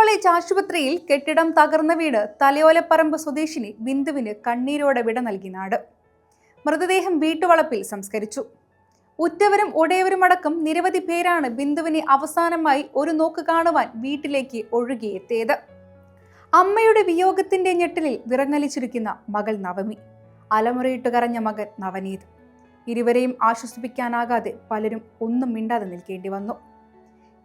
College ആശുപത്രിയിൽ കെട്ടിടം തകർന്ന വീട് തലയോലപ്പറമ്പ് സ്വദേശിനി ബിന്ദുവിന് കണ്ണീരോടെ വിട നൽകി നാട്. മൃതദേഹം വീട്ടുവളപ്പിൽ സംസ്കരിച്ചു. ഉറ്റവരും ഉടയവരുമടക്കം നിരവധി പേരാണ് ബിന്ദുവിനെ അവസാനമായി ഒരു നോക്ക് കാണുവാൻ വീട്ടിലേക്ക് ഒഴുകിയെത്തിയത്. അമ്മയുടെ വിയോഗത്തിന്റെ ഞെട്ടലിൽ വിറങ്ങലിച്ചിരിക്കുന്ന മകൾ നവമി. അലമുറയിട്ട് കരഞ്ഞ മകൻ നവനീത്. ഇരുവരെയും ആശ്വസിപ്പിക്കാനാകാതെ പലരും ഒന്നും മിണ്ടാതെ നിൽക്കേണ്ടി വന്നു.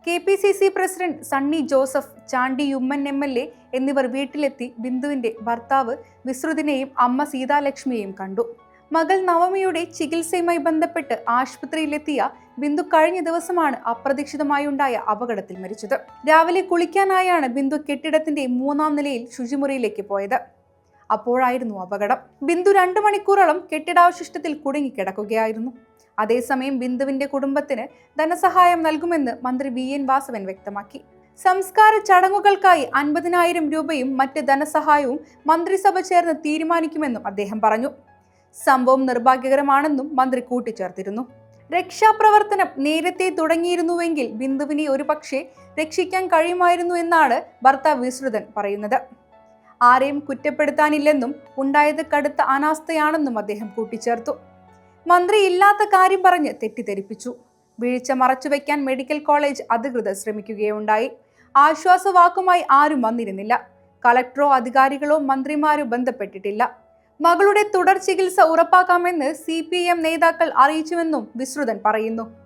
K P C C president Sunny Joseph Chandy Oommen M L A എന്നിവർ വീട്ടിലെത്തി ബിന്ദുവിന്റെ ഭർത്താവ് വിസ്രുദിനെയും അമ്മ സീതാലക്ഷ്മിയെയും കണ്ടു. മകൾ നവമിയുടെ ചികിത്സയുമായി ബന്ധപ്പെട്ട് ആശുപത്രിയിലെത്തിയ ബിന്ദു കഴിഞ്ഞ ദിവസമാണ് അപ്രതീക്ഷിതമായി ഉണ്ടായ അപകടത്തിൽ മരിച്ചത്. രാവിലെ കുളിക്കാനായാണ് ബിന്ദു കെട്ടിടത്തിന്റെ മൂന്നാം നിലയിൽ ശുചിമുറിയിലേക്ക് പോയത്. അപ്പോഴായിരുന്നു അപകടം. ബിന്ദു രണ്ടു മണിക്കൂറോളം കെട്ടിടാവശിഷ്ടത്തിൽ കുടുങ്ങിക്കിടക്കുകയായിരുന്നു. അതേസമയം ബിന്ദുവിന്റെ കുടുംബത്തിന് ധനസഹായം നൽകുമെന്ന് മന്ത്രി വി എൻ വാസവൻ വ്യക്തമാക്കി. സംസ്കാര ചടങ്ങുകൾക്കായി അൻപതിനായിരം രൂപയും മറ്റ് ധനസഹായവും മന്ത്രിസഭ ചേർന്ന് തീരുമാനിക്കുമെന്നും അദ്ദേഹം പറഞ്ഞു. സംഭവം നിർഭാഗ്യകരമാണെന്നും മന്ത്രി കൂട്ടിച്ചേർത്തിരുന്നു. രക്ഷാപ്രവർത്തനം നേരത്തെ തുടങ്ങിയിരുന്നുവെങ്കിൽ ബിന്ദുവിനെ ഒരുപക്ഷെ രക്ഷിക്കാൻ കഴിയുമായിരുന്നു എന്നാണ് ഭർത്താവ് വിശ്രുതൻ പറയുന്നത്. ആരെയും കുറ്റപ്പെടുത്താനില്ലെന്നും ഉണ്ടായത് കടുത്ത അനാസ്ഥയാണെന്നും അദ്ദേഹം കൂട്ടിച്ചേർത്തു. മന്ത്രി ഇല്ലാത്ത കാര്യം പറഞ്ഞ് തെറ്റിദ്ധരിപ്പിച്ചു. വീഴ്ച മറച്ചുവെക്കാൻ മെഡിക്കൽ കോളേജ് അധികൃതർ ശ്രമിക്കുകയുണ്ടായി. ആശ്വാസവാക്കുമായി ആരും വന്നിരുന്നില്ല. കളക്ടറോ അധികാരികളോ മന്ത്രിമാരോ ബന്ധപ്പെട്ടിട്ടില്ല. മകളുടെ തുടർ ചികിത്സ ഉറപ്പാക്കാമെന്ന് സി നേതാക്കൾ അറിയിച്ചുവെന്നും വിശ്രുതൻ പറയുന്നു.